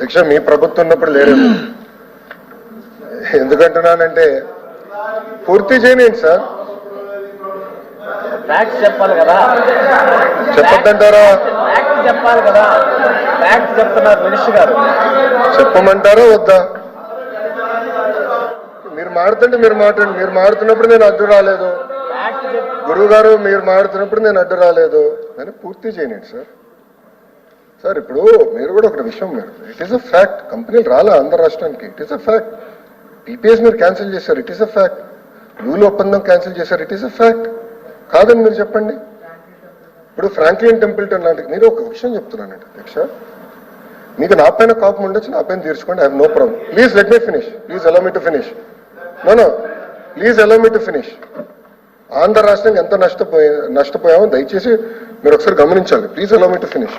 దీక్ష మీ ప్రభుత్వం ఉన్నప్పుడు లేరు. ఎందుకంటున్నానంటే పూర్తి చేయనియండి సార్. చెప్పాలి కదా. చెప్పొద్దంటారా? చెప్పాలి కదా. ఫ్యాక్ట్స్ చెప్తున్నారు మినిస్టర్ గారు. చెప్పమంటారా వద్దా? మీరు మాడుతుంటే మీరు మాట్లాడండి. మీరు మాడుతున్నప్పుడు నేను అడ్డు రాలేదు. గురువు గారు మీరు మాడుతున్నప్పుడు నేను అడ్డు రాలేదు. అని పూర్తి చేయనండి సార్. సార్ ఇప్పుడు మీరు కూడా ఒక విషయం మీరు ఇట్ ఈస్ అ ఫ్యాక్ట్ కంపెనీలు రాలా ఆంధ్ర రాష్ట్రానికి it is a fact PPS మీరు క్యాన్సిల్ చేశారు. It is a fact Lulu ఒప్పందం క్యాన్సిల్ చేశారు. ఇట్ ఈస్ అ ఫ్యాక్ట్ కాదని మీరు చెప్పండి. ఇప్పుడు ఫ్రాంక్లిన్ టెంపుల్టన్ లాంటి మీరు ఒక విషయం చెప్తున్నానండి అధ్యక్ష. మీకు నా పైన కోపం ఉండొచ్చు నా పైన తీర్చుకోండి. I no problem please let me finish please allow me to finish no no please allow me to finish Andhra రాష్ట్రానికి ఎంత నష్టపోయి నష్టపోయామో దయచేసి మీరు ఒకసారి గమనించాలి. Please allow me to finish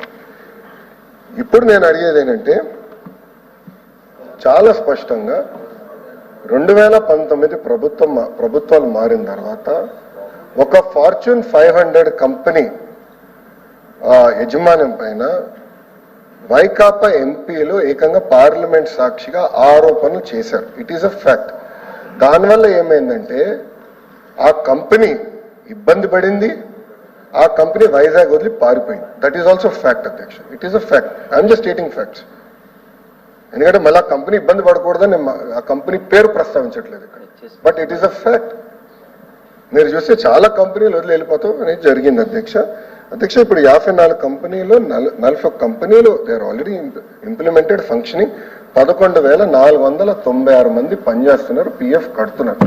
ఇప్పుడు నేను అడిగేది ఏంటంటే చాలా స్పష్టంగా రెండు వేల పంతొమ్మిది ప్రభుత్వం మా- ప్రభుత్వాలు మారిన తర్వాత ఒక ఫార్చ్యూన్ ఫైవ్ హండ్రెడ్ కంపెనీ యజమాన్యం పైన వైకాపా ఎంపీలు ఏకంగా పార్లమెంట్ సాక్షిగా ఆరోపణలు చేశారు. ఇట్ ఈస్ అ ఫ్యాక్ట్ దానివల్ల ఏమైందంటే ఆ కంపెనీ ఇబ్బంది పడింది ఆ కంపెనీ వైజాగ్ వదిలి పారిపోయింది. దట్ ఈస్ ఆల్సో ఫ్యాక్ట్ అధ్యక్ష. It is a fact I'm just stating facts ఎందుకంటే మళ్ళీ ఆ కంపెనీ ఇబ్బంది పడకూడదని ఆ కంపెనీ పేరు ప్రస్తావించట్లేదు ఇక్కడ. But it is a fact మీరు చూస్తే చాలా కంపెనీలు వదిలి వెళ్ళిపోతాం అనేది జరిగింది అధ్యక్ష. అధ్యక్ష ఇప్పుడు యాభై నాలుగు కంపెనీలు నలభై కంపెనీలు they are already implemented functioning పదకొండు వేల నాలుగు వందల తొంభై ఆరు మంది పనిచేస్తున్నారు పిఎఫ్ కడుతున్నారు.